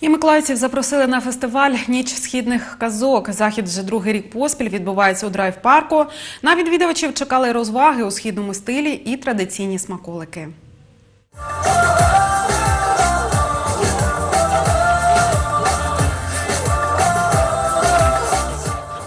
І миколаївців запросили на фестиваль Ніч східних казок. Захід вже другий рік поспіль відбувається у драйв-парку. На відвідувачів чекали розваги у східному стилі і традиційні смаколики.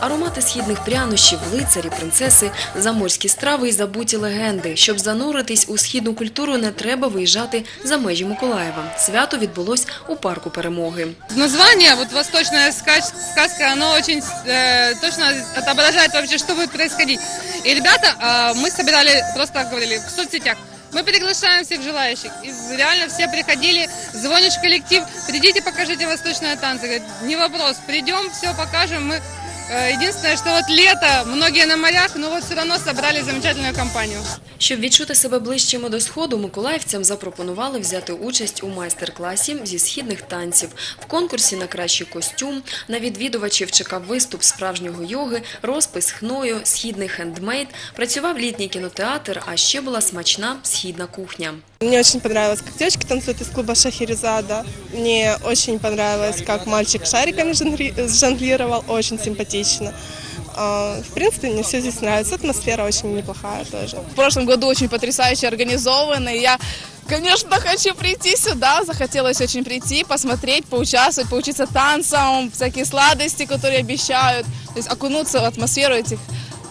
Аромати східних прянощів, лицарі, принцеси, заморські страви і забуті легенди. Щоб зануритись у східну культуру, не треба виїжджати за межі Миколаєва. Свято відбулось у парку перемоги. Название, вот восточная скач- сказка, оно очень э, точно отображает вообще, что будет происходить. И ребята, э, мы собирали, просто говорили, в соцсетях, мы приглашаем всех желающих. И реально все приходили, звонишь в коллектив, придите, покажите восточные танцы. Говорят, не вопрос, придем, все покажем. Мы э, Единственное, что вот лето, многие на морях, но вот все равно собрали замечательную компанию. Щоб відчути себе ближчими до сходу, миколаївцям запропонували взяти участь у майстер-класі зі східних танців. В конкурсі на кращий костюм на відвідувачів чекав виступ справжнього йоги, розпис хною, східний хендмейд, працював літній кінотеатр, а ще була смачна східна кухня. Мне очень понравилось, как девочки танцуют из клуба Шахерезада. Мне очень понравилось, как мальчик шариками жонгли- жонглировал, очень симпатично. А, В принципе, мне все здесь нравится, атмосфера очень неплохая тоже. В прошлом году очень потрясающе организованы. Я, конечно, хочу прийти сюда. Захотелось очень прийти, посмотреть, поучаствовать, поучиться танцам, всякие сладости, которые обещают. То есть окунуться в атмосферу этих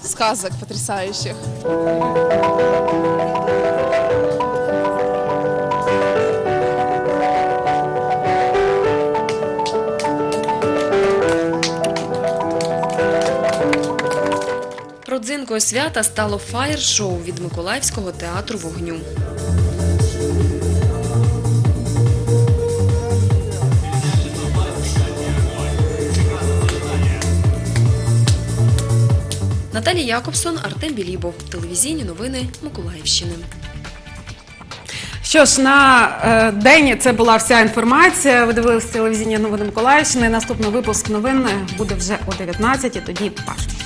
сказок потрясающих. Родзинкою свята стало фаєр-шоу від Миколаївського театру вогню. Наталія Якобсон, Артем Білібов. Телевізійні новини Миколаївщини. Що ж, на е, день це була вся інформація. Ви дивилися телевізійні новини Миколаївщини. Наступний випуск новин буде вже о 19 Тоді паш.